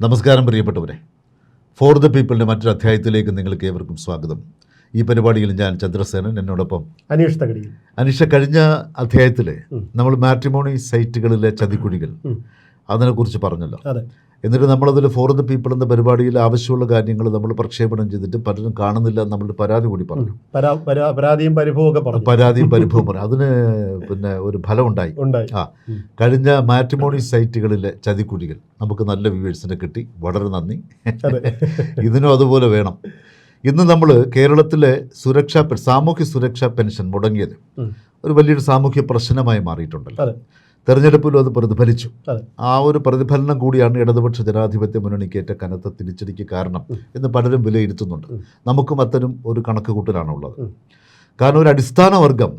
നമസ്കാരം പ്രിയപ്പെട്ടവരെ. For the പീപ്പിളിന്റെ മറ്റൊരു അധ്യായത്തിലേക്ക് നിങ്ങൾക്ക് ഏവർക്കും സ്വാഗതം. ഈ പരിപാടിയിൽ ഞാൻ ചന്ദ്രസേനൻ എന്നോടൊപ്പം അനീഷ് തകടി അനീഷ കഴിഞ്ഞ അധ്യായത്തിൽ നമ്മൾ മാട്രിമോണി സൈറ്റുകളിലെ ചതിക്കുഴികൾ അതിനെക്കുറിച്ച് പറഞ്ഞല്ലോ. എന്നിട്ട് നമ്മളതിൽ ഫോർ ദ പീപ്പിൾ എന്ന പരിപാടിയിൽ ആവശ്യമുള്ള കാര്യങ്ങൾ നമ്മൾ പ്രക്ഷേപണം ചെയ്തിട്ട് പലരും കാണുന്നില്ല നമ്മൾ പരാതി കൂടി പറഞ്ഞു. പരാ പരാ- പരാതിയും പരിഭവമൊക്കെ ഒക്കെ പറഞ്ഞു. പരാതിയും പരിഭവം പറഞ്ഞു. അതിന് പിന്നെ ഒരു ഫലം ഉണ്ടായി. ആ. കഴിഞ്ഞ മാട്രിമോണി സൈറ്റുകളിലെ ചതിക്കുഴികൾ നമുക്ക് നല്ല വ്യൂവേഴ്സിനെ കിട്ടി. വളരെ നന്ദി. ഇതിനും അതുപോലെ വേണം. ഇന്ന് നമ്മൾ കേരളത്തിലെ സുരക്ഷാ സാമൂഹ്യ സുരക്ഷാ പെൻഷൻ മുടങ്ങിയത് ഒരു വലിയൊരു സാമൂഹ്യ പ്രശ്നമായി മാറിയിട്ടുണ്ടല്ലോ. തെരഞ്ഞെടുപ്പിലും അത് പ്രതിഫലിച്ചു. ആ ഒരു പ്രതിഫലനം കൂടിയാണ് ഇടതുപക്ഷ ജനാധിപത്യ മുന്നണിക്കേറ്റ കനത്ത തിരിച്ചടിക്ക് കാരണം എന്ന് പലരും വിലയിരുത്തുന്നുണ്ട്. നമുക്കും അത്തരം ഒരു കണക്ക് കൂട്ടലാണുള്ളത് കാരണം ഒരു അടിസ്ഥാന വർഗം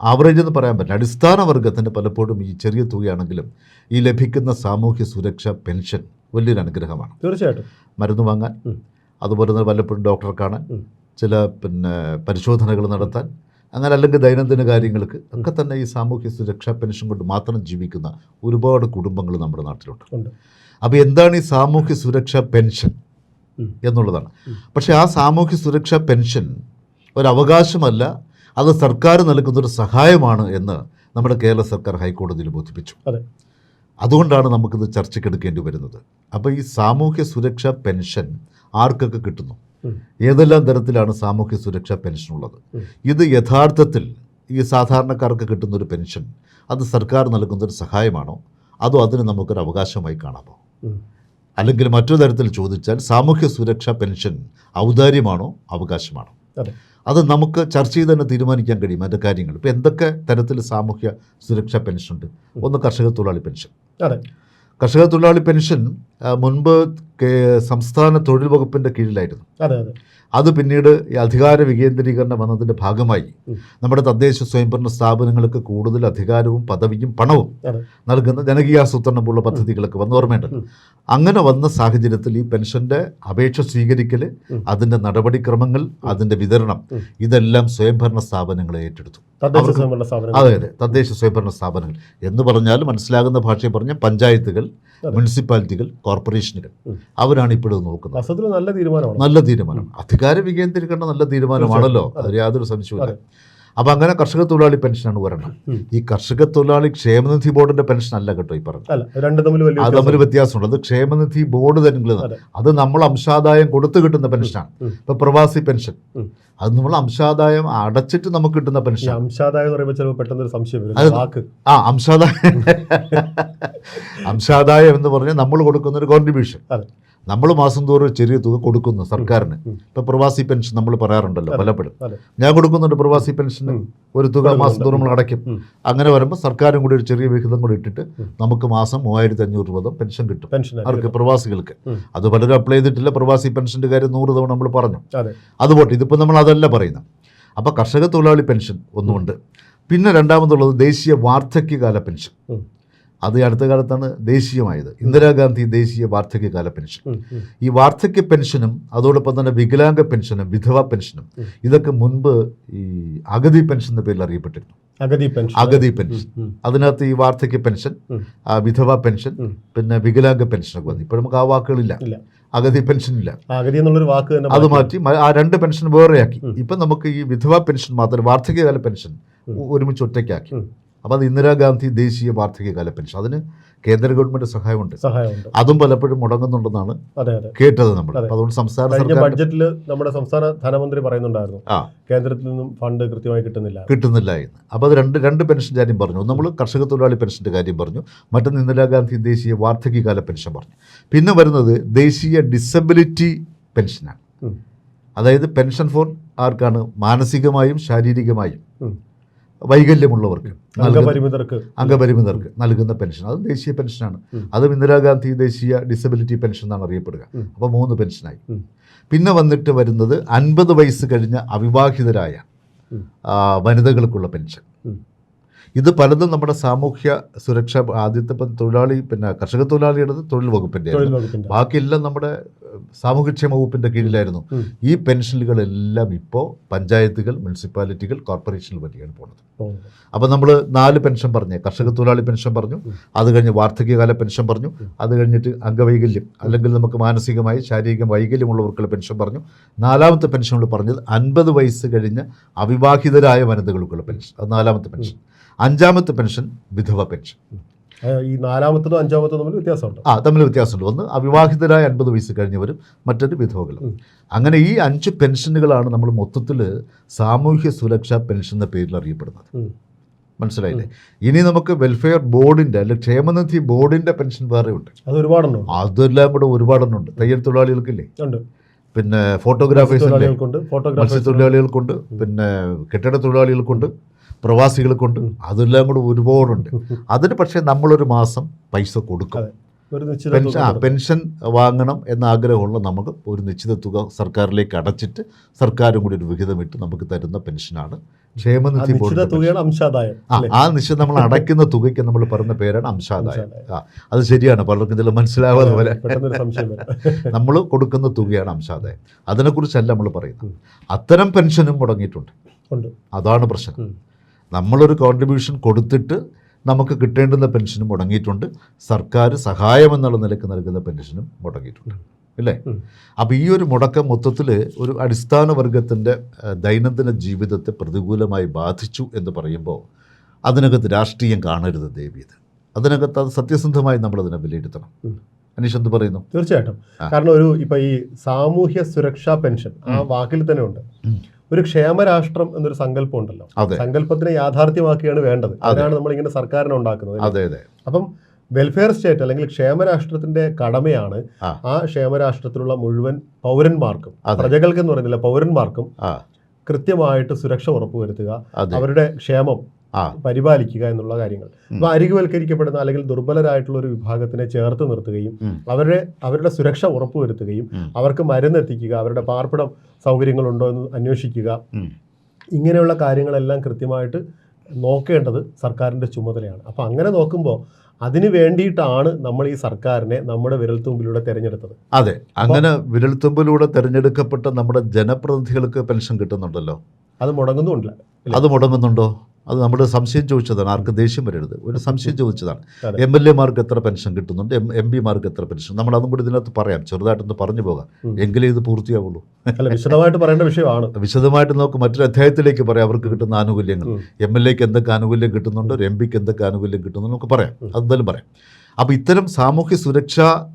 ആവറേജ് എന്ന് പറയാൻ പറ്റില്ല അടിസ്ഥാന വർഗത്തിന് പലപ്പോഴും ഈ ചെറിയ തുകയാണെങ്കിലും ഈ ലഭിക്കുന്ന സാമൂഹ്യ സുരക്ഷ പെൻഷൻ വലിയൊരു അനുഗ്രഹമാണ്. തീർച്ചയായിട്ടും. മരുന്ന് വാങ്ങാൻ അതുപോലെ തന്നെ വല്ലപ്പോഴും ഡോക്ടറെ കാണാൻ ചില പിന്നെ പരിശോധനകൾ നടത്താൻ അങ്ങനെ അല്ലെങ്കിൽ ദൈനംദിന കാര്യങ്ങൾക്ക് ഒക്കെ തന്നെ ഈ സാമൂഹ്യ സുരക്ഷാ പെൻഷൻ കൊണ്ട് മാത്രം ജീവിക്കുന്ന ഒരുപാട് കുടുംബങ്ങൾ നമ്മുടെ നാട്ടിലുണ്ട്. അപ്പോൾ എന്താണ് ഈ സാമൂഹ്യ സുരക്ഷാ പെൻഷൻ എന്നുള്ളതാണ്. പക്ഷെ ആ സാമൂഹ്യ സുരക്ഷാ പെൻഷൻ ഒരവകാശമല്ല അത് സർക്കാർ നൽകുന്നൊരു സഹായമാണ് എന്ന് നമ്മുടെ കേരള സർക്കാർ ഹൈക്കോടതിയിൽ ബോധിപ്പിച്ചു. അതുകൊണ്ടാണ് നമുക്കിത് ചർച്ചയ്ക്കെടുക്കേണ്ടി വരുന്നത്. അപ്പോൾ ഈ സാമൂഹ്യ സുരക്ഷാ പെൻഷൻ ആർക്കൊക്കെ കിട്ടുന്നു. ഏതെല്ലാം തരത്തിലാണ് സാമൂഹ്യ സുരക്ഷാ പെൻഷൻ ഉള്ളത്? ഇത് യഥാർത്ഥത്തിൽ ഈ സാധാരണക്കാർക്ക് കിട്ടുന്നൊരു പെൻഷൻ അത് സർക്കാർ നൽകുന്നൊരു സഹായമാണോ? അതോ അതിന് നമുക്കൊരു അവകാശമായി കാണാമോ? അല്ലെങ്കിൽ മറ്റൊരു തരത്തിൽ ചോദിച്ചാൽ സാമൂഹ്യ സുരക്ഷാ പെൻഷൻ ഔദാര്യമാണോ അവകാശമാണോ? അതെ. നമുക്ക് ചർച്ച ചെയ്ത് തന്നെ തീരുമാനിക്കാൻ കഴിയും അതിന്റെ കാര്യങ്ങൾ. ഇപ്പോൾ എന്തൊക്കെ തരത്തിൽ സാമൂഹ്യ സുരക്ഷാ പെൻഷൻ ഉണ്ട് ഒന്ന് കർഷക തൊഴിലാളി പെൻഷൻ. അതെ. കർഷക തൊഴിലാളി പെൻഷൻ മുൻപ് സംസ്ഥാന തൊഴിൽ വകുപ്പിന്റെ കീഴിലായിരുന്നു. അതെ അതെ. അത് പിന്നീട് ഈ അധികാര വികേന്ദ്രീകരണം വന്നതിന്റെ ഭാഗമായി നമ്മുടെ തദ്ദേശ സ്വയംഭരണ സ്ഥാപനങ്ങൾക്ക് കൂടുതൽ അധികാരവും പദവിയും പണവും നൽകുന്ന ജനകീയാസൂത്രണം പോലുള്ള പദ്ധതികളൊക്കെ വന്ന് ഓർമ്മയുണ്ടല്ലോ അങ്ങനെ വന്ന സാഹചര്യത്തിൽ ഈ പെൻഷന്റെ അപേക്ഷ സ്വീകരിക്കൽ അതിന്റെ അതിന്റെ നടപടിക്രമങ്ങൾ അതിന്റെ വിതരണം ഇതെല്ലാം സ്വയംഭരണ സ്ഥാപനങ്ങളെ ഏറ്റെടുത്തു. അതെ അതെ. തദ്ദേശ സ്വയംഭരണ സ്ഥാപനങ്ങൾ. എന്ന് പറഞ്ഞാൽ മനസ്സിലാകുന്ന ഭാഷയിൽ പറഞ്ഞ പഞ്ചായത്തുകൾ. മുനിസിപ്പാലിറ്റികൾ കോർപ്പറേഷനുകൾ അവരാണ് ഇപ്പോഴും നോക്കുന്നത്. നല്ല തീരുമാനമാണ്. നല്ല തീരുമാനം. അധികാര വികേന്ദ്രീകരണം നല്ല തീരുമാനമാണല്ലോ. അതിൽ യാതൊരു സംശയവുമില്ല. അതെ. അപ്പം അങ്ങനെ കർഷക തൊഴിലാളി പെൻഷനാണ് ഒരെണ്ണം. ഈ കർഷക തൊഴിലാളി ക്ഷേമനിധി ബോർഡിന്റെ പെൻഷൻ അല്ല കേട്ടോ ഈ പറഞ്ഞത്. വലിയ അത് തമ്മിൽ വ്യത്യാസമുണ്ട്. അത് ക്ഷേമനിധി ബോർഡ് തന്നെ അത്. നമ്മൾ അംശാദായം കൊടുത്തു കിട്ടുന്ന പെൻഷനാണ്. ഇപ്പൊ പ്രവാസി പെൻഷൻ. അത് നമ്മൾ അംശാദായം അടച്ചിട്ട് നമുക്ക് കിട്ടുന്ന പെൻഷൻ അംശാദായം എന്ന് പറയുമ്പോൾ ചിലപ്പോൾ പെട്ടെന്ന് ഒരു സംശയം ആ അംശാദായം. അംശാദായം എന്ന് പറഞ്ഞാൽ നമ്മൾ കൊടുക്കുന്ന ഒരു കോൺട്രിബ്യൂഷൻ നമ്മൾ മാസം തോറും ചെറിയ തുക കൊടുക്കുന്നു സർക്കാരിന്. ഇപ്പൊ പ്രവാസി പെൻഷൻ നമ്മൾ പറയാറുണ്ടല്ലോ പലപ്പോഴും. ഞാൻ കൊടുക്കുന്നുണ്ട് പ്രവാസി പെൻഷന്. ഒരു തുക മാസം തോറും നമ്മൾ അടയ്ക്കും. അങ്ങനെ വരുമ്പോൾ സർക്കാരും കൂടി ഒരു ചെറിയ വിഹിതം കൂടി ഇട്ടിട്ട് നമുക്ക് മാസം മൂവായിരത്തി അഞ്ഞൂറ് രൂപ പെൻഷൻ കിട്ടും. പെൻഷൻ അവർക്ക് പ്രവാസികൾക്ക്. അത് പലരും അപ്ലൈ ചെയ്തിട്ടില്ല. പ്രവാസി പെൻഷന്റെ കാര്യം നൂറ് തവണ നമ്മൾ പറഞ്ഞു. അതെ. അതുപോട്ടെ ഇതിപ്പോൾ നമ്മൾ അതല്ല പറയുന്നത്. അപ്പോൾ കർഷക തൊഴിലാളി പെൻഷൻ ഒന്നുമുണ്ട്. പിന്നെ രണ്ടാമതുള്ളത് ദേശീയ വാർദ്ധക്യകാല പെൻഷൻ. അത് അടുത്ത കാലത്താണ് ദേശീയമായത്. ഇന്ദിരാഗാന്ധി ദേശീയ വാർദ്ധക്യകാല പെൻഷൻ. ഈ വാർദ്ധക്യ പെൻഷനും അതോടൊപ്പം തന്നെ വികലാംഗ പെൻഷനും വിധവ പെൻഷനും ഇതൊക്കെ മുൻപ് ഈ അഗതി പെൻഷൻ എന്ന പേരിൽ അറിയപ്പെട്ടിരുന്നു. അഗതി പെൻഷൻ. അഗതി പെൻഷൻ. അതിനകത്ത് ഈ വാർദ്ധക്യ പെൻഷൻ. വിധവ പെൻഷൻ പിന്നെ വികലാംഗ പെൻഷനൊക്കെ വന്നു. ഇപ്പോൾ നമുക്ക് ആ വാക്കുകളില്ല. അഗതി പെൻഷൻ ഇല്ല അഗതി എന്നുള്ളൊരു വാക്ക് തന്നെ അത് മാറ്റി. ആ രണ്ട് പെൻഷൻ വേറെയാക്കി. ഇപ്പം നമുക്ക് ഈ വിധവ പെൻഷൻ മാത്രം വാർദ്ധക്യകാല പെൻഷൻ ഒരുമിച്ച് ഒറ്റയ്ക്കാക്കി. അപ്പോൾ അത് ഇന്ദിരാഗാന്ധി ദേശീയ വാർദ്ധക്യകാല പെൻഷൻ. അതിന് കേന്ദ്ര ഗവൺമെന്റ് സഹായമുണ്ട്. സഹായമുണ്ട്. അതും പലപ്പോഴും മുടങ്ങുന്നുണ്ടെന്നാണ് കേട്ടത് നമ്മൾ. അതുകൊണ്ട് സംസ്ഥാന സർക്കാർ ബഡ്ജറ്റിൽ നമ്മുടെ സംസ്ഥാന ധനമന്ത്രി പറയുന്നുണ്ടായിരുന്നു. ആ. കേന്ദ്രത്തിൽ നിന്നും ഫണ്ട് കൃത്യമായി കിട്ടുന്നില്ല. കിട്ടുന്നില്ല എന്ന്. അപ്പോൾ അത് രണ്ട് രണ്ട് പെൻഷൻ കാര്യം പറഞ്ഞു. നമ്മൾ കർഷക തൊഴിലാളി പെൻഷന്റെ കാര്യം പറഞ്ഞു. മറ്റൊന്ന് ഇന്ദിരാഗാന്ധി ദേശീയ വാർദ്ധക്യകാല പെൻഷൻ പറഞ്ഞു. പിന്നെ വരുന്നത് ദേശീയ ഡിസബിലിറ്റി പെൻഷനാണ് അതായത് പെൻഷൻ ഫോർ ആർക്കാണ്? മാനസികമായും ശാരീരികമായും. വൈകല്യമുള്ളവർക്ക് അംഗപരിമിതർക്ക്. അംഗപരിമിതർക്ക് നൽകുന്ന പെൻഷൻ. അത് ദേശീയ പെൻഷനാണ്. അതും ഇന്ദിരാഗാന്ധി ദേശീയ ഡിസബിലിറ്റി പെൻഷൻ എന്നാണ് അറിയപ്പെടുക. അപ്പോൾ മൂന്ന് പെൻഷനായി. പിന്നെ വന്നിട്ട് വരുന്നത് അൻപത് വയസ്സ് കഴിഞ്ഞ അവിവാഹിതരായ വനിതകൾക്കുള്ള പെൻഷൻ. ഇത് പലതും നമ്മുടെ സാമൂഹ്യ സുരക്ഷ ആദ്യത്തെ തൊഴിലാളി പിന്നെ കർഷക തൊഴിലാളിയുടെ തൊഴിൽ വകുപ്പിന്റെ തൊഴിൽ വകുപ്പിന്റെ ബാക്കിയെല്ലാം നമ്മുടെ സാമൂഹ്യക്ഷേമ വകുപ്പിന്റെ കീഴിലായിരുന്നു. ഈ പെൻഷനുകളെല്ലാം ഇപ്പോൾ പഞ്ചായത്തുകൾ മുനിസിപ്പാലിറ്റികൾ കോർപ്പറേഷനുകൾ വഴിയാണ് പോകുന്നത്. അപ്പോൾ നമ്മൾ നാല് പെൻഷൻ പറഞ്ഞു കർഷക തൊഴിലാളി പെൻഷൻ പറഞ്ഞു. അത് കഴിഞ്ഞ് വാർദ്ധക്യകാല പെൻഷൻ പറഞ്ഞു. അത് കഴിഞ്ഞിട്ട് അംഗവൈകല്യം അല്ലെങ്കിൽ നമുക്ക് മാനസികമായി ശാരീരിക വൈകല്യമുള്ളവർക്കുള്ള പെൻഷൻ പറഞ്ഞു. നാലാമത്തെ പെൻഷൻ നമ്മൾ പറഞ്ഞത് അൻപത് വയസ്സ് കഴിഞ്ഞ അവിവാഹിതരായ വനിതകൾക്കുള്ള പെൻഷൻ അത് നാലാമത്തെ പെൻഷൻ. അഞ്ചാമത്തെ പെൻഷൻ വിധവ പെൻഷൻ. ഈ നാലാമത്തതും അഞ്ചാമത്തതും തമ്മിൽ വ്യത്യാസമുണ്ട്. ആ തമ്മിൽ വ്യത്യാസമുണ്ട്. ഒന്ന് അവിവാഹിതരായ അൻപത് വയസ്സ് കഴിഞ്ഞവരും മറ്റൊരു വിധവകളും അങ്ങനെ ഈ അഞ്ച് പെൻഷനുകളാണ് നമ്മൾ മൊത്തത്തിൽ സാമൂഹ്യ സുരക്ഷാ പെൻഷൻ എന്ന പേരിൽ അറിയപ്പെടുന്നത്. മനസ്സിലായില്ലേ? ഇനി നമുക്ക് വെൽഫെയർ ബോർഡിന്റെ അല്ലെങ്കിൽ ക്ഷേമനിധി ബോർഡിന്റെ പെൻഷൻ വേറെ ഉണ്ട്. അത് ഒരുപാടുണ്ട്. അതെല്ലാം കൂടെ ഒരുപാടെണ്ണുണ്ട് തയ്യൽ തൊഴിലാളികൾക്കില്ലേ? ഉണ്ട്. പിന്നെ ഫോട്ടോഗ്രാഫേഴ്സിന്റെ ഫോട്ടോഗ്രാഫേഴ്സ് മത്സ്യത്തൊഴിലാളികൾക്കുണ്ട് പിന്നെ കെട്ടിട തൊഴിലാളികൾക്കുണ്ട്. പ്രവാസികൾക്കുണ്ട് അതെല്ലാം കൂടെ ഒരുപാടുണ്ട്. അതിന് പക്ഷേ നമ്മളൊരു മാസം പൈസ കൊടുക്കും പെൻഷൻ ആ പെൻഷൻ വാങ്ങണം എന്ന ആഗ്രഹമുള്ള നമുക്ക് ഒരു നിശ്ചിത തുക സർക്കാരിലേക്ക് അടച്ചിട്ട് സർക്കാരും കൂടി ഒരു വിഹിതമിട്ട് നമുക്ക് തരുന്ന പെൻഷനാണ് ക്ഷേമനിധി അംശാദായം ആ? ആ നിശ്ചയം നമ്മൾ അടയ്ക്കുന്ന തുകയ്ക്ക് നമ്മൾ പറഞ്ഞ പേരാണ് അംശാദായം. ആ അത് ശരിയാണ്. പലർക്കും ഇതിൽ മനസ്സിലാവാതെ പോലെ നമ്മൾ കൊടുക്കുന്ന തുകയാണ് അംശാദായം. അതിനെക്കുറിച്ചല്ല നമ്മൾ പറയുന്നത്. അത്തരം പെൻഷനും മുടങ്ങിയിട്ടുണ്ട്. അതാണ് പ്രശ്നം. നമ്മളൊരു കോൺട്രിബ്യൂഷൻ കൊടുത്തിട്ട് നമുക്ക് കിട്ടേണ്ടുന്ന പെൻഷനും മുടങ്ങിയിട്ടുണ്ട്. സർക്കാർ സഹായം എന്നുള്ള നിലയ്ക്ക് നൽകുന്ന പെൻഷനും മുടങ്ങിയിട്ടുണ്ട്. അല്ലേ. അപ്പോൾ ഈ ഒരു മുടക്കം മൊത്തത്തിൽ ഒരു അടിസ്ഥാന വർഗത്തിന്റെ ദൈനംദിന ജീവിതത്തെ പ്രതികൂലമായി ബാധിച്ചു എന്ന് പറയുമ്പോൾ അതിനകത്ത് രാഷ്ട്രീയം കാണരുത് ദേവിയത് അതിനകത്ത് അത് സത്യസന്ധമായി നമ്മളതിനെ വിലയിരുത്തണം. അനീഷ് എന്ത് പറയുന്നു? തീർച്ചയായിട്ടും. കാരണം ഒരു ഇപ്പം ഈ സാമൂഹ്യ സുരക്ഷാ പെൻഷൻ ആ വാക്കിൽ തന്നെ ഉണ്ട്. ഒരു ക്ഷേമരാഷ്ട്രം എന്നൊരു സങ്കല്പം ഉണ്ടല്ലോ സങ്കല്പത്തിനെ യാഥാർത്ഥ്യമാക്കിയാണ് വേണ്ടത്. അതാണ് നമ്മൾ ഇങ്ങനെ സർക്കാരിനെ ഉണ്ടാക്കുന്നത് അതെ അതെ. അപ്പം വെൽഫെയർ സ്റ്റേറ്റ് അല്ലെങ്കിൽ ക്ഷേമരാഷ്ട്രത്തിന്റെ കടമയാണ് ആ. ക്ഷേമരാഷ്ട്രത്തിലുള്ള മുഴുവൻ പൗരന്മാർക്കും. പ്രജകൾക്ക് എന്ന് പറയുന്നില്ല പൗരന്മാർക്കും കൃത്യമായിട്ട് സുരക്ഷ ഉറപ്പുവരുത്തുക അവരുടെ ക്ഷേമം പരിപാലിക്കുക എന്നുള്ള കാര്യങ്ങൾ. അപ്പൊ അരികുവൽക്കരിക്കപ്പെടുന്ന അല്ലെങ്കിൽ ദുർബലരായിട്ടുള്ള ഒരു വിഭാഗത്തിനെ ചേർത്ത് നിർത്തുകയും അവരുടെ അവരുടെ സുരക്ഷ ഉറപ്പുവരുത്തുകയും. അവർക്ക് മരുന്ന് എത്തിക്കുക അവരുടെ പാർപ്പിടം സൗകര്യങ്ങളുണ്ടോ എന്ന് അന്വേഷിക്കുക. ഇങ്ങനെയുള്ള കാര്യങ്ങളെല്ലാം കൃത്യമായിട്ട് നോക്കേണ്ടത് സർക്കാരിന്റെ ചുമതലയാണ്. അപ്പോൾ അങ്ങനെ നോക്കുമ്പോൾ അതിന് വേണ്ടിയിട്ടാണ് നമ്മൾ ഈ സർക്കാരിനെ നമ്മുടെ വിരൽത്തുമ്പിലൂടെ തിരഞ്ഞെടുത്തത്. അതെ. അങ്ങനെ വിരൽത്തുമ്പിലൂടെ തിരഞ്ഞെടുക്കപ്പെട്ട നമ്മുടെ ജനപ്രതിനിധികൾക്ക് പെൻഷൻ കിട്ടുന്നുണ്ടല്ലോ. അത് മുടങ്ങുന്നുമില്ല. അത് മുടങ്ങുന്നുണ്ടോ? അത് നമ്മൾ സംശയം ചോദിച്ചതാണ്. ആർക്ക് ദേഷ്യം വരരുത്. ഒരു സംശയം ചോദിച്ചതാണ്. എം എൽ എമാർക്ക് എത്ര പെൻഷൻ കിട്ടുന്നുണ്ട്? എം എം പിമാർക്ക് എത്ര പെൻഷൻ? നമ്മൾ അതും കൂടി ഇതിനകത്ത് പറയാം. ചെറുതായിട്ടൊന്ന് പറഞ്ഞു പോകാം. എങ്കിലേ ഇത് പൂർത്തിയാവുള്ളൂ. വിശദമായിട്ട് പറയേണ്ട വിഷയമാണ്. വിശദമായിട്ട് നോക്ക് മറ്റൊരു അധ്യായത്തിലേക്ക് പറയാം. അവർക്ക് കിട്ടുന്ന ആനുകൂല്യങ്ങൾ. എം എൽ എക്ക് എന്തൊക്കെ ആനുകൂല്യം കിട്ടുന്നുണ്ട്? ഒരു എം പിക്ക് എന്തൊക്കെ ആനുകൂല്യം കിട്ടുന്നുണ്ട്? നമുക്ക് പറയാം. അതെന്തായാലും പറയാം. അപ്പോൾ ഇത്തരം സാമൂഹ്യ സുരക്ഷാ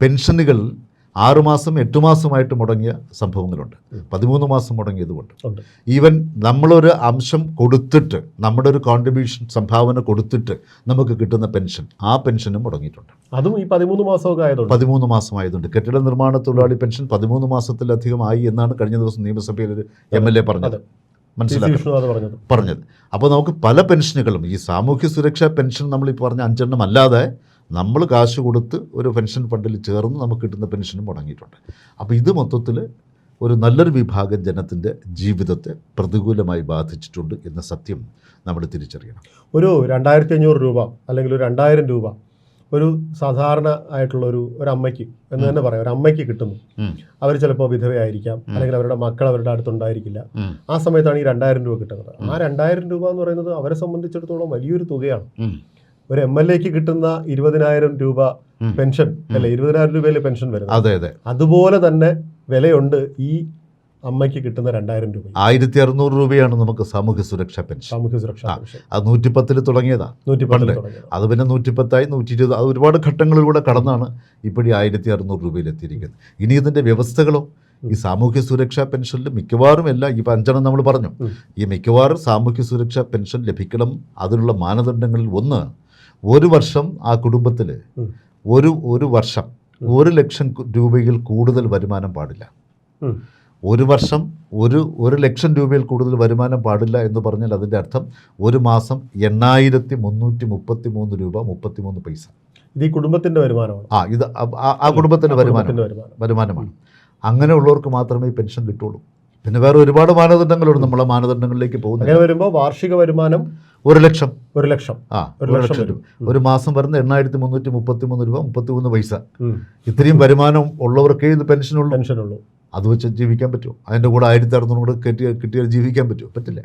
പെൻഷനുകൾ ആറുമാസം എട്ട് മാസമായിട്ട് മുടങ്ങിയ സംഭവങ്ങളുണ്ട്. പതിമൂന്ന് മാസം മുടങ്ങിയതുകൊണ്ട്. ഉണ്ട്. ഈവൻ നമ്മളൊരു അംശം കൊടുത്തിട്ട് നമ്മുടെ ഒരു കോൺട്രിബ്യൂഷൻ സംഭാവന കൊടുത്തിട്ട് നമുക്ക് കിട്ടുന്ന പെൻഷൻ ആ പെൻഷനും മുടങ്ങിയിട്ടുണ്ട്. അതും ഈ പതിമൂന്ന് മാസമൊക്കെ ആയതുകൊണ്ട്. പതിമൂന്ന് മാസമായതുകൊണ്ട് കെട്ടിട നിർമ്മാണ തൊഴിലാളി പെൻഷൻ പതിമൂന്ന് മാസത്തിലധികം ആയി എന്നാണ് കഴിഞ്ഞ ദിവസം നിയമസഭയിൽ ഒരു എം എൽ എ പറഞ്ഞത്. പറഞ്ഞത്. പറഞ്ഞത്. അപ്പോൾ നമുക്ക് പല പെൻഷനുകളും ഈ സാമൂഹ്യ സുരക്ഷാ പെൻഷൻ നമ്മളിപ്പോൾ പറഞ്ഞ അഞ്ചെണ്ണം അല്ലാതെ നമ്മൾ കാശ് കൊടുത്ത് ഒരു പെൻഷൻ ഫണ്ടിൽ ചേർന്ന് നമുക്ക് കിട്ടുന്ന പെൻഷനും മുടങ്ങിയിട്ടുണ്ട്. അപ്പോൾ ഇത് മൊത്തത്തിൽ ഒരു നല്ലൊരു വിഭാഗം ജനത്തിന്റെ ജീവിതത്തെ പ്രതികൂലമായി ബാധിച്ചിട്ടുണ്ട് എന്ന സത്യം നമ്മൾ തിരിച്ചറിയണം. ഒരു രണ്ടായിരത്തി അഞ്ഞൂറ് രൂപ അല്ലെങ്കിൽ ഒരു രണ്ടായിരം രൂപ ഒരു സാധാരണ ആയിട്ടുള്ള ഒരു ഒരു അമ്മയ്ക്ക് എന്ന് തന്നെ പറയാം. ഒരു അമ്മയ്ക്ക് കിട്ടുന്നു അവർ ചിലപ്പോൾ വിധവയായിരിക്കാം അല്ലെങ്കിൽ അവരുടെ മക്കൾ അവരുടെ അടുത്തുണ്ടായിരിക്കില്ല. ആ സമയത്താണ് ഈ രണ്ടായിരം രൂപ കിട്ടുന്നത്. ആ രണ്ടായിരം രൂപ എന്ന് പറയുന്നത് അവരെ സംബന്ധിച്ചിടത്തോളം വലിയൊരു തുകയാണ്. ഒരു എം എൽ എക്ക് കിട്ടുന്ന ഇരുപതിനായിരം രൂപ പെൻഷൻ അല്ലെ ഇരുപതിനായിരം രൂപയിലെ പെൻഷൻ വരുന്നത്. അതെ അതെ. അതുപോലെ തന്നെ വിലയുണ്ട് ഈ അമ്മയ്ക്ക് കിട്ടുന്ന രണ്ടായിരം രൂപ. ആയിരത്തി അറുന്നൂറ് രൂപയാണ് നമുക്ക് സാമൂഹ്യ സുരക്ഷ പെൻഷൻ. സാമൂഹ്യ സുരക്ഷ അത് നൂറ്റിപ്പത്തിൽ തുടങ്ങിയതാ. നൂറ്റി പണ്ട്. പത്തിൽ അത് പിന്നെ നൂറ്റിപ്പത്തായി നൂറ്റി ഇരുപത് അത് ഒരുപാട് ഘട്ടങ്ങളിലൂടെ കടന്നാണ് ഇപ്പോഴും ആയിരത്തി അറുന്നൂറ് രൂപയിൽ എത്തിയിരിക്കുന്നത്. ഇനി ഇതിന്റെ വ്യവസ്ഥകളോ ഈ സാമൂഹ്യ സുരക്ഷാ പെൻഷനിൽ മിക്കവാറും എല്ലാം ഈ അഞ്ചെണ്ണം നമ്മൾ പറഞ്ഞു. ഈ മിക്കവാറും സാമൂഹ്യ സുരക്ഷാ പെൻഷൻ ലഭിക്കണം അതിനുള്ള മാനദണ്ഡങ്ങളിൽ ഒന്ന് ഒരു വർഷം ആ കുടുംബത്തിൽ ഒരു ഒരു വർഷം. ഒരു ലക്ഷം രൂപയിൽ കൂടുതൽ വരുമാനം പാടില്ല. ഒരു വർഷം ഒരു ഒരു ലക്ഷം രൂപയിൽ കൂടുതൽ വരുമാനം പാടില്ല എന്ന് പറഞ്ഞാൽ അതിന്റെ അർത്ഥം ഒരു മാസം എണ്ണായിരത്തി മുന്നൂറ്റി മുപ്പത്തി മൂന്ന് രൂപ മുപ്പത്തി മൂന്ന് പൈസ. ഇത് ഈ കുടുംബത്തിന്റെ വരുമാനമാണ്. ആ ഇത് ആ- കുടുംബത്തിന്റെ വരുമാനം. വരുമാനമാണ്. അങ്ങനെയുള്ളവർക്ക് മാത്രമേ പെൻഷൻ കിട്ടുള്ളൂ. പിന്നെ വേറെ ഒരുപാട് മാനദണ്ഡങ്ങളുണ്ട് നമ്മളെ മാനദണ്ഡങ്ങളിലേക്ക് പോകുന്നത് അങ്ങനെ വരുമ്പോൾ വാർഷിക വരുമാനം ഒരു ലക്ഷം. ഒരു ലക്ഷം. ആ ഒരു ലക്ഷം വരും. രൂപ ഒരു മാസം വരുന്ന എണ്ണായിരത്തി മുന്നൂറ്റി മുപ്പത്തി മൂന്ന് രൂപ മുപ്പത്തി മൂന്ന് പൈസ ഇത്രയും വരുമാനം ഉള്ളവർക്കേ ഇത് പെൻഷനുള്ളൂ. പെൻഷനുള്ളൂ. അത് വെച്ച് ജീവിക്കാൻ പറ്റുമോ? അതിന്റെ കൂടെ ആയിരത്തി അറുന്നൂറ് കൂടെ കെട്ടി കിട്ടിയാൽ ജീവിക്കാൻ പറ്റുമോ? പറ്റില്ല.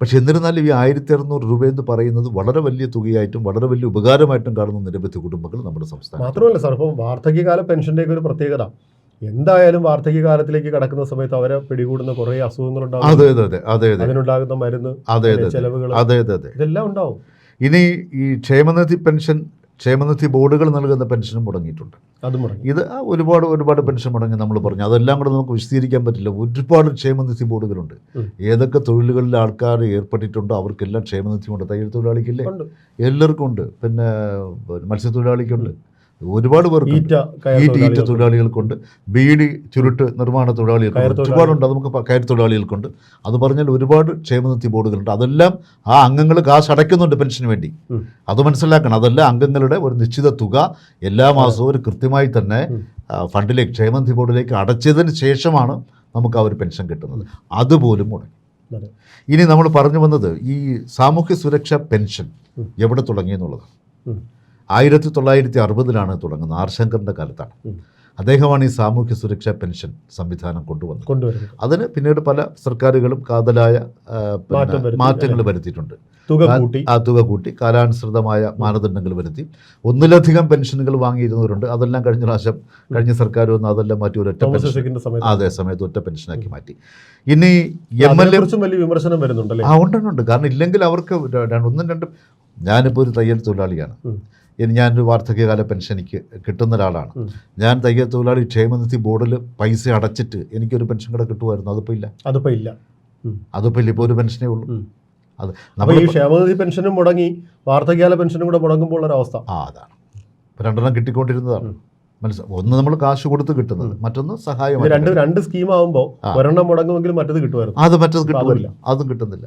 പക്ഷെ എന്നിരുന്നാലും ഈ ആയിരത്തി അറുന്നൂറ് രൂപ എന്ന് പറയുന്നത് വളരെ വലിയ തുകയായിട്ടും വളരെ വലിയ ഉപകാരമായിട്ടും കാണുന്ന നിരവധി കുടുംബങ്ങൾ നമ്മുടെ സംസ്ഥാനം മാത്രമല്ല സാർ ഇപ്പം വാർദ്ധക്യകാല പെൻഷന്റെ ഒരു പ്രത്യേകത. എന്തായാലും വാർദ്ധക്യകാലത്തിലേക്ക് കടക്കുന്ന സമയത്ത് അവരെ പിടികൂടുന്ന കുറെ അസുഖങ്ങൾ ഉണ്ടാകും അതെ അതെ അതെ അതെ അതെ. അതിനുണ്ടാകുന്ന മരുന്ന് ചെലവുകൾ ഇതെല്ലാം ഉണ്ടാവും. ഇനി ഈ ക്ഷേമനിധി പെൻഷൻ ക്ഷേമനിധി ബോർഡുകൾ നൽകുന്ന പെൻഷനും മുടങ്ങിയിട്ടുണ്ട്. അത് മുടങ്ങി. ഇത് ഒരുപാട് ഒരുപാട് പെൻഷൻ മുടങ്ങി നമ്മൾ പറഞ്ഞു. അതെല്ലാം കൂടെ നമുക്ക് വിശദീകരിക്കാൻ പറ്റില്ല. ഒരുപാട് ക്ഷേമനിധി ബോർഡുകളുണ്ട്. ഏതൊക്കെ തൊഴിലുകളിൽ ആൾക്കാർ ഏർപ്പെട്ടിട്ടുണ്ടോ അവർക്കെല്ലാം ക്ഷേമനിധി ഉണ്ട്. തയ്യൽ തൊഴിലാളിക്കില്ലേ എല്ലാവർക്കും ഉണ്ട്. പിന്നെ മത്സ്യത്തൊഴിലാളിക്കുണ്ട് ഒരുപാട് പേർക്ക് ഈറ്റ ഈറ്റ് ഈറ്റ തൊഴിലാളികൾ. തൊഴിലാളികൾക്കുണ്ട്. ബീഡി ചുരുട്ട് നിർമ്മാണ തൊഴിലാളികൾക്കുണ്ട്. ഒരുപാടുണ്ട്. അത് നമുക്ക് കയറ്റ കയർ തൊഴിലാളികൾക്കുണ്ട്. അത് പറഞ്ഞാൽ ഒരുപാട് ക്ഷേമനിധി ബോർഡുകളുണ്ട്. അതെല്ലാം ആ അംഗങ്ങൾ കാശ് അടയ്ക്കുന്നുണ്ട് പെൻഷന് വേണ്ടി. അത് മനസ്സിലാക്കണം. അതെല്ലാം അംഗങ്ങളുടെ ഒരു നിശ്ചിത തുക എല്ലാ മാസവും ഒരു കൃത്യമായി തന്നെ. ഫണ്ടിലേക്ക് ക്ഷേമനിധി ബോർഡിലേക്ക് അടച്ചതിന് ശേഷമാണ് നമുക്ക് ആ ഒരു പെൻഷൻ കിട്ടുന്നത്. അതുപോലും മുടങ്ങി. ഇനി നമ്മൾ പറഞ്ഞു വന്നത് ഈ സാമൂഹ്യ സുരക്ഷ പെൻഷൻ എവിടെ തുടങ്ങി എന്നുള്ളതാണ്. ആയിരത്തി തൊള്ളായിരത്തി അറുപതിലാണ് തുടങ്ങുന്നത്. ആർ ശങ്കറിന്റെ കാലത്താണ്. അദ്ദേഹമാണ് ഈ സാമൂഹ്യ സുരക്ഷാ പെൻഷൻ സംവിധാനം കൊണ്ടുവന്നത്. കൊണ്ടുവരുന്നത്. അതിന് പിന്നീട് പല സർക്കാരുകളും കാതലായ മാറ്റങ്ങൾ വരുത്തിയിട്ടുണ്ട്. തുക ആ- കൂട്ടി. ആ തുക കൂട്ടി. കാലാനുസൃതമായ മാനദണ്ഡങ്ങൾ വരുത്തി. ഒന്നിലധികം പെൻഷനുകൾ വാങ്ങിയിരുന്നവരുണ്ട്. അതെല്ലാം കഴിഞ്ഞ പ്രാവശ്യം കഴിഞ്ഞ സർക്കാർ വന്ന് അതെല്ലാം മാറ്റി ഒരൊറ്റ അതേ സമയത്ത് ഒറ്റ പെൻഷനാക്കി മാറ്റി. ഇനി എം എൽ എ വിമർശനം വരുന്നുണ്ടല്ലേ? ആ ഉണ്ട് ഉണ്ട്, ഉണ്ട് കാരണം ഇല്ലെങ്കിൽ അവർക്ക് ഒന്നും രണ്ടും. ഞാനിപ്പോൾ ഒരു തയ്യൽ തൊഴിലാളിയാണ്. ഞാനൊരു വാർദ്ധക്യകാല പെൻഷൻ എനിക്ക് കിട്ടുന്ന ഒരാളാണ്. ഞാൻ തയ്യൽ തൊഴിലാളി ക്ഷേമനിധി ബോർഡിൽ പൈസ അടച്ചിട്ട് എനിക്കൊരു പെൻഷൻ കൂടെ കിട്ടുമായിരുന്നു. അതിപ്പോൾ ഇല്ല. അതിപ്പോ ഇല്ല. അതിപ്പോൾ ഇല്ല. ഇപ്പോൾ ഒരു പെൻഷനേ ഉള്ളൂ. അത് നമ്മൾ ഈ ക്ഷേമനിധി പെൻഷനും മുടങ്ങി വാർദ്ധക്യകാല പെൻഷനും കൂടെ മുടങ്ങുമ്പോൾ ഉള്ള അവസ്ഥ ആ അതാണ്. ഇപ്പം രണ്ടെണ്ണം കിട്ടിക്കൊണ്ടിരുന്നതാണ്. മനസ്സിലാവും ഒന്ന് നമ്മൾ കാശ് കൊടുത്ത് കിട്ടുന്നത് മറ്റൊന്ന് സഹായം രണ്ട് രണ്ട് സ്കീം ആവുമ്പോൾ ആ. ഒരെണ്ണം മുടങ്ങുമെങ്കിലും മറ്റത് കിട്ടുമായിരുന്നു. അത് മറ്റത് കിട്ടുന്നില്ല അതും കിട്ടുന്നില്ല.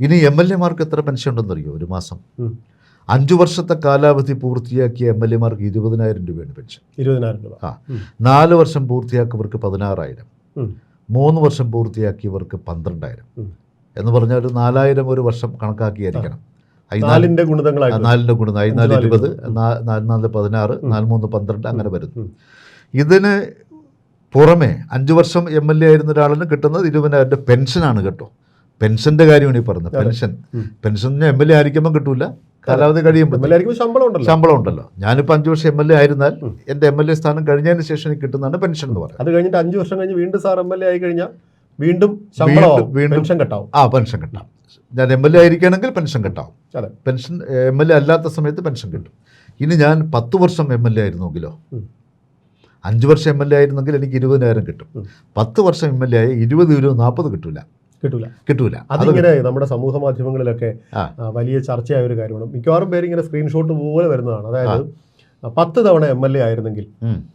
ഇനി എം എൽ എമാർക്ക് എത്ര പെൻഷൻ ഉണ്ടെന്നറിയോ? ഒരു മാസം. അഞ്ചു വർഷത്തെ കാലാവധി പൂർത്തിയാക്കിയ എം എൽ എമാർക്ക് ഇരുപതിനായിരം രൂപയാണ് പെൻഷൻ. ഇരുപതിനായിരം രൂപ. ആ. നാല് വർഷം പൂർത്തിയാക്കിയവർക്ക് പതിനാറായിരം. മൂന്ന് വർഷം പൂർത്തിയാക്കിയവർക്ക് പന്ത്രണ്ടായിരം. എന്ന് പറഞ്ഞാൽ ഒരു നാലായിരം ഒരു വർഷം കണക്കാക്കിയായിരിക്കണം. നാലിന്റെ ആ, നാലിന്റെ ഗുണം നാല് ഇരുപത് നാല് നാല് പതിനാറ് നാല് മൂന്ന് പന്ത്രണ്ട് അങ്ങനെ വരുന്നു. ഇതിന് പുറമെ അഞ്ച് വർഷം എം എൽ എ ആയിരുന്ന ഒരാളിന് കിട്ടുന്നത് ഇരുപതിനായിരം രൂപ. പെൻഷനാണ് കേട്ടോ. പെൻഷന്റെ കാര്യമാണ് ഈ പറഞ്ഞത്. Pension. Pension M L A ആയിരിക്കുമ്പോൾ കിട്ടൂല. കാലാവധി കഴിയുമ്പോൾ ശമ്പളം ഉണ്ടല്ലോ. ശമ്പളം ഉണ്ടല്ലോ. ഞാനിപ്പോൾ അഞ്ച് വർഷം എം എൽ എ ആയിരുന്നാൽ എന്റെ എന്റെ എം എൽ എ സ്ഥാനം കഴിഞ്ഞതിന് ശേഷം എനിക്ക് കിട്ടുന്നതാണ് പെൻഷൻ എന്ന് പറയുന്നത്. അത് കഴിഞ്ഞിട്ട് അഞ്ച് വർഷം കഴിഞ്ഞ് വീണ്ടും സാർ എം എൽ എ ആയി കഴിഞ്ഞാൽ വീണ്ടും വീണ്ടും- പെൻഷൻ കട്ടാവും. ആ പെൻഷൻ കിട്ടാം ഞാൻ എം എൽ എ ആയിരിക്കുകയാണെങ്കിൽ പെൻഷൻ കിട്ടാവും. അതെ. പെൻഷൻ എം എൽ എ അല്ലാത്ത സമയത്ത് പെൻഷൻ കിട്ടും. ഇനി ഞാൻ പത്ത് വർഷം എം എൽ എ ആയിരുന്നെങ്കിലോ. അഞ്ച് വർഷം എം എൽ എ ആയിരുന്നെങ്കിൽ എനിക്ക് ഇരുപതിനായിരം കിട്ടും. പത്ത് വർഷം എം എൽ എ ആയി ഇരുപത് ഇരുപത് നാൽപ്പത് കിട്ടൂല. കിട്ടൂല. കിട്ടൂല. അത് അതിങ്ങനെ നമ്മുടെ സമൂഹ മാധ്യമങ്ങളിലൊക്കെ വലിയ ചർച്ചയായ ഒരു കാര്യമാണ്. മിക്കവാറും പേര് ഇങ്ങനെ സ്ക്രീൻഷോട്ട് പോലെ വരുന്നതാണ്. അതായത് പത്ത് തവണ എം എൽ എ ആയിരുന്നെങ്കിൽ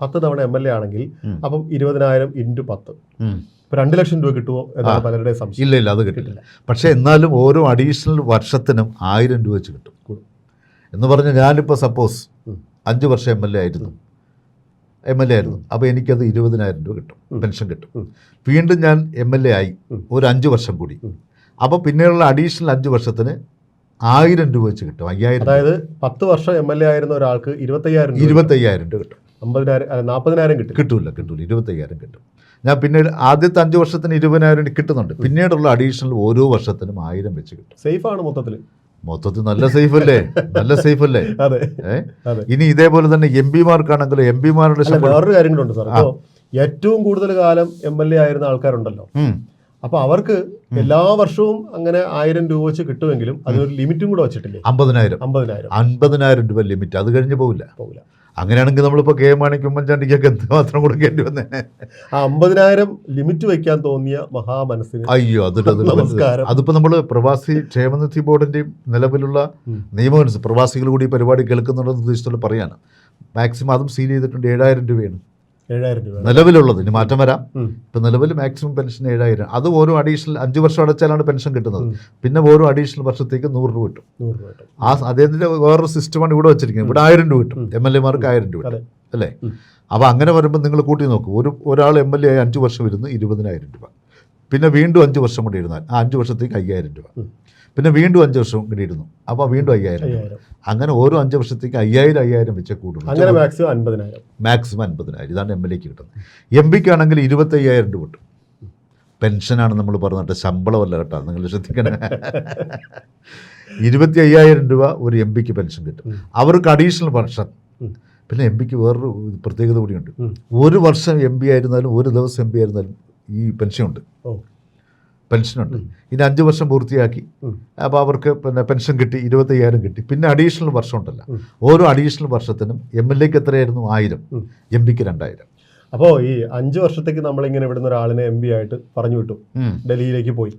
പത്ത് തവണ എം എൽ എ ആണെങ്കിൽ. അപ്പം ഇരുപതിനായിരം ഇന്റു പത്ത്. ഇപ്പൊ രണ്ട് ലക്ഷം രൂപ കിട്ടുമോ എന്നാണ് പലരുടെയും സംശയം. ഇല്ല ഇല്ല അത് കിട്ടില്ല. പക്ഷേ എന്നാലും ഓരോ അഡീഷണൽ വർഷത്തിനും ആയിരം രൂപ വെച്ച് കിട്ടും. കൂടും. എന്ന് പറഞ്ഞാൽ ഞാനിപ്പോൾ സപ്പോസ് അഞ്ച് വർഷം എം എൽ എ ആയിരുന്നു. എം എൽ എ ആയിരുന്നു. അപ്പോൾ എനിക്കത് ഇരുപതിനായിരം രൂപ കിട്ടും. പെൻഷൻ കിട്ടും. വീണ്ടും ഞാൻ എം എൽ എ ആയി. ഒരു അഞ്ച് വർഷം കൂടി. അപ്പോൾ പിന്നെയുള്ള അഡീഷണൽ അഞ്ച് വർഷത്തിന് ആയിരം രൂപ വെച്ച് കിട്ടും. അയ്യായിരം അതായത് പത്ത് വർഷം എം എൽ എ ആയിരുന്ന ഒരാൾക്ക് ഇരുപത്തയ്യായിരം രൂപ ഇരുപത്തയ്യായിരം രൂപ കിട്ടും. അമ്പതിനായിരം നാൽപ്പതിനായിരം കിട്ടും കിട്ടൂല കിട്ടൂല. ഇരുപത്തയ്യായിരം കിട്ടും. ഞാൻ പിന്നീട് ആദ്യത്തെ അഞ്ച് വർഷത്തിന് ഇരുപതിനായിരം കിട്ടുന്നുണ്ട്. പിന്നീടുള്ള അഡീഷണൽ ഓരോ വർഷത്തിനും ആയിരം വെച്ച് കിട്ടും. സേഫാണ് ആണ് മൊത്തത്തിൽ മൊത്തത്തിൽ നല്ല സേഫ് അല്ലേ നല്ല സേഫ് അല്ലേ അതെ. ഇനി ഇതേപോലെ തന്നെ എം പിമാർക്കാണെങ്കിൽ എം പിമാരുടെ വേറൊരു കാര്യങ്ങളുണ്ട് സാർ അപ്പോൾ ഏറ്റവും കൂടുതൽ കാലം എം എൽ എ ആയിരുന്ന ആൾക്കാരുണ്ടല്ലോ. അപ്പൊ അവർക്ക് എല്ലാ വർഷവും അങ്ങനെ ആയിരം രൂപ വെച്ച് കിട്ടുമെങ്കിലും അതിനൊരു ലിമിറ്റും കൂടെ വെച്ചിട്ടില്ലേ? അമ്പതിനായിരം. അമ്പതിനായിരം. അൻപതിനായിരം രൂപ ലിമിറ്റ്. അത് കഴിഞ്ഞ് പോകില്ല പോകില്ല അങ്ങനെയാണെങ്കിൽ നമ്മളിപ്പോൾ കെ മാണിക്ക് ഉമ്മൻചാണ്ടിക്കൊക്കെ എന്ത് മാത്രം കൊടുക്കേണ്ടി വന്നേ? ആ അമ്പതിനായിരം ലിമിറ്റ് വെക്കാൻ തോന്നിയ മഹാമനസ്സിന് അയ്യോ അതിട്ട് നമസ്കാരം. അതിപ്പോൾ നമ്മൾ പ്രവാസി ക്ഷേമനിധി ബോർഡിന്റെയും നിലവിലുള്ള നിയമമനുസരിച്ച് നിയമം പ്രവാസികൾ കൂടി ഈ പരിപാടി കേൾക്കുന്നുണ്ടെന്ന് ഉദ്ദേശിച്ചുള്ള പറയാണ്. മാക്സിമം അതും സീൽ ചെയ്തിട്ടുണ്ട് ഏഴായിരം രൂപയാണ്. ഏഴായിരം രൂപ. നിലവിലുള്ളത്. ഇനി മാറ്റം വരാം. ഇപ്പം നിലവിൽ മാക്സിമം പെൻഷൻ ഏഴായിരം. അത് ഓരോ അഡീഷണൽ അഞ്ച് വർഷം അടച്ചാലാണ് പെൻഷൻ കിട്ടുന്നത്. പിന്നെ ഓരോ അഡീഷണൽ വർഷത്തേക്ക് നൂറ് രൂപ കിട്ടും. ആ അദ്ദേഹത്തിന്റെ വേറൊരു സിസ്റ്റമാണ് ഇവിടെ വെച്ചിരിക്കുന്നത്. ഇവിടെ ആയിരം രൂപ കിട്ടും. എം എൽ എമാർക്ക് ആയിരം രൂപ. കിട്ടും. അല്ലേ? അപ്പൊ അപ്പോൾ അങ്ങനെ വരുമ്പോൾ നിങ്ങൾ കൂട്ടി നോക്കും. ഒരു ഒരാൾ എം എൽ എ ആയി അഞ്ച് വർഷം വരുന്നു ഇരുപതിനായിരം രൂപ. പിന്നെ വീണ്ടും അഞ്ച് വർഷം കൂടി ഇരുന്നാൽ. ആ അഞ്ച് വർഷത്തേക്ക് അയ്യായിരം രൂപ. പിന്നെ വീണ്ടും അഞ്ച് വർഷം കൂടി ഇരുന്നു. അപ്പോൾ വീണ്ടും അയ്യായിരം രൂപ. അങ്ങനെ ഓരോ അഞ്ച് വർഷത്തേക്ക് അയ്യായിരം അയ്യായിരം വെച്ച് കൂടും അങ്ങനെ മാക്സിമം അൻപതിനായിരം. മാക്സിമം അൻപതിനായിരം. ഇതാണ് എം എൽ എക്ക് കിട്ടുന്നത്. എം പിക്ക് ആണെങ്കിൽ ഇരുപത്തയ്യായിരം രൂപ കിട്ടും. പെൻഷനാണ് നമ്മൾ പറഞ്ഞിട്ട് ശമ്പളമല്ല കേട്ടോ. നിങ്ങൾ ശ്രദ്ധിക്കണേ. ഇരുപത്തി അയ്യായിരം രൂപ ഒരു എം പിക്ക് പെൻഷൻ കിട്ടും. അവർക്ക് അഡീഷണൽ പെൻഷൻ പിന്നെ എം പിക്ക് വേറൊരു പ്രത്യേകത കൂടിയുണ്ട്. ഒരു വർഷം എം പി ആയിരുന്നാലും ഒരു ദിവസം എം പി ആയിരുന്നാലും ഈ പെൻഷനുണ്ട്. ഓ. പെൻഷനുണ്ട്. ഇനി അഞ്ച് വർഷം പൂർത്തിയാക്കി. അപ്പോൾ അവർക്ക് പിന്നെ പെൻഷൻ കിട്ടി ഇരുപത്തയ്യായിരം കിട്ടി. പിന്നെ അഡീഷണൽ വർഷം ഉണ്ടല്ലോ. ഓരോ അഡീഷണൽ വർഷത്തിനും എം എൽ എക്ക് എത്രയായിരുന്നു? ആയിരം. എം പിക്ക് രണ്ടായിരം. അപ്പോൾ ഈ അഞ്ച് വർഷത്തേക്ക് നമ്മളിങ്ങനെ ഇവിടുന്ന് ഒരാളിനെ എം പി ആയിട്ട് പറഞ്ഞു വിട്ടു. ഡൽഹിയിലേക്ക് പോയി.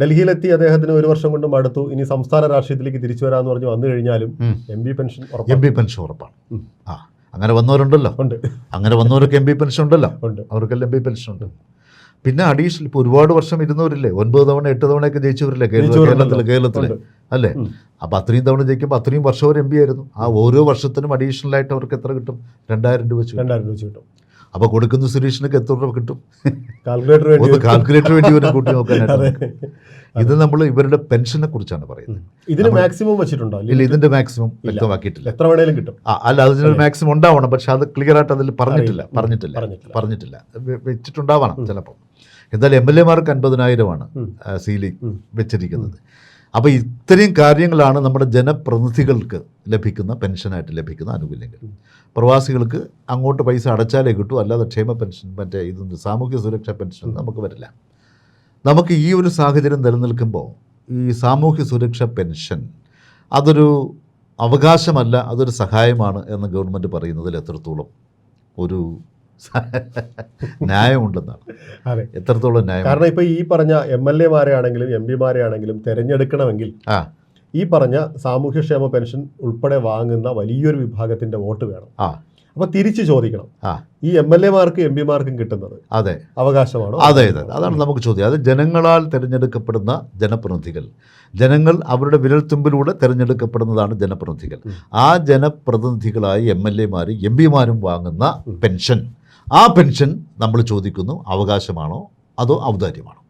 ഡൽഹിയിലെത്തി അദ്ദേഹത്തിന് ഒരു വർഷം കൊണ്ട് മടുത്തു ഇനി സംസ്ഥാന രാഷ്ട്രീയത്തിലേക്ക് തിരിച്ചു വരാമെന്ന് പറഞ്ഞു വന്നു കഴിഞ്ഞാലും. M P pension M P pension ഉറപ്പാണ്. ആ അങ്ങനെ വന്നവരുണ്ടല്ലോ. ഉണ്ട്. അങ്ങനെ വന്നവർക്ക് എം പി പെൻഷൻ ഉണ്ടല്ലോ. ഉണ്ട്. അവർക്കെല്ലാം എം പി പെൻഷൻ ഉണ്ട്. പിന്നെ അഡീഷണൽ ഇപ്പോൾ ഒരുപാട് വർഷം ഇരുന്നവരില്ലേ? ഒൻപത് തവണ എട്ട് തവണയൊക്കെ ജയിച്ചവരില്ലേ. കേരളത്തിൽ കേരളത്തിൽ അല്ലേ? അപ്പോൾ അത്രയും തവണ ജയിക്കുമ്പോൾ അത്രയും വർഷം ഒരു എം പി ആയിരുന്നു. ആ ഓരോ വർഷത്തിനും അഡീഷണൽ ആയിട്ട് അവർക്ക് എത്ര കിട്ടും? രണ്ടായിരം രൂപ വെച്ച് രണ്ടായിരം രൂപ കിട്ടും. അപ്പോൾ കൊടുക്കുന്ന സുരേഷിനൊക്കെ എത്ര രൂപ കിട്ടും? കാൽക്കുലേറ്റർ വേണ്ടി ഒന്ന് കാൽക്കുലേറ്റർ വേണ്ടി ഒരു കൂട്ടി നോക്കാനായിട്ട് ഇത് നമ്മൾ ഇവരുടെ പെൻഷനെ കുറിച്ചാണ് പറയുന്നത്. ഇതിന് മാക്സിമം വെച്ചിട്ടുണ്ടോ? ഇല്ല ഇതിന്റെ മാക്സിമം വ്യക്തമാക്കിയിട്ടില്ല. എത്ര വേണേലും കിട്ടും. അല്ല അതിനൊരു മാക്സിമം ഉണ്ടാവണം. പക്ഷെ അത് ക്ലിയർ ആയിട്ട് അതിൽ പറഞ്ഞിട്ടില്ല പറഞ്ഞിട്ടില്ല പറഞ്ഞിട്ടില്ല. പറഞ്ഞിട്ടില്ല. വെച്ചിട്ടുണ്ടാവണം ചിലപ്പോൾ എന്തായാലും എം എൽ എമാർക്ക് അൻപതിനായിരമാണ്. സീലിംഗ് വെച്ചിരിക്കുന്നത്. അപ്പോൾ ഇത്രയും കാര്യങ്ങളാണ് നമ്മുടെ ജനപ്രതിനിധികൾക്ക് ലഭിക്കുന്ന പെൻഷനായിട്ട് ലഭിക്കുന്ന ആനുകൂല്യങ്ങൾ. പ്രവാസികൾക്ക് അങ്ങോട്ട് പൈസ അടച്ചാലേ കിട്ടൂ അല്ലാതെ ക്ഷേമ പെൻഷൻ മറ്റേ ഇതൊന്നും സാമൂഹ്യ സുരക്ഷാ പെൻഷൻ നമുക്ക് വരില്ല. നമുക്ക് ഈ ഒരു സാഹചര്യം നിലനിൽക്കുമ്പോൾ ഈ സാമൂഹ്യ സുരക്ഷാ പെൻഷൻ അതൊരു അവകാശമല്ല അതൊരു സഹായമാണ് എന്ന് ഗവൺമെന്റ് പറയുന്നതിൽ എത്രത്തോളം ഒരു ന്യായമുണ്ടെന്നാണ്. അതെ. എത്രത്തോളം ന്യായം? കാരണം ഇപ്പൊ ഈ പറഞ്ഞ എം എൽ എമാരെ ആണെങ്കിലും എം പിമാരെ ആണെങ്കിലും തെരഞ്ഞെടുക്കണമെങ്കിൽ ആ. ഈ പറഞ്ഞ സാമൂഹ്യക്ഷേമ പെൻഷൻ ഉൾപ്പെടെ വാങ്ങുന്ന വലിയൊരു വിഭാഗത്തിന്റെ വോട്ട് വേണം. ആ. അപ്പൊ തിരിച്ചു ചോദിക്കണം. ആ. ഈ എം എൽ എമാർക്കും എം പിമാർക്കും കിട്ടുന്നത് അതെ. അവകാശമാണ്? അതെ അതെ അതാണ് നമുക്ക് ചോദ്യം. അത് ജനങ്ങളാൽ തിരഞ്ഞെടുക്കപ്പെടുന്ന ജനപ്രതിനിധികൾ. ജനങ്ങൾ അവരുടെ വിരൽത്തുമ്പിലൂടെ തിരഞ്ഞെടുക്കപ്പെടുന്നതാണ് ജനപ്രതിനിധികൾ. ആ ജനപ്രതിനിധികളായി എം എൽ എമാരും എം പിമാരും വാങ്ങുന്ന പെൻഷൻ ആ പെൻഷൻ നമ്മൾ ചോദിക്കുന്നു അവകാശമാണോ അതോ ഔദാര്യമാണോ?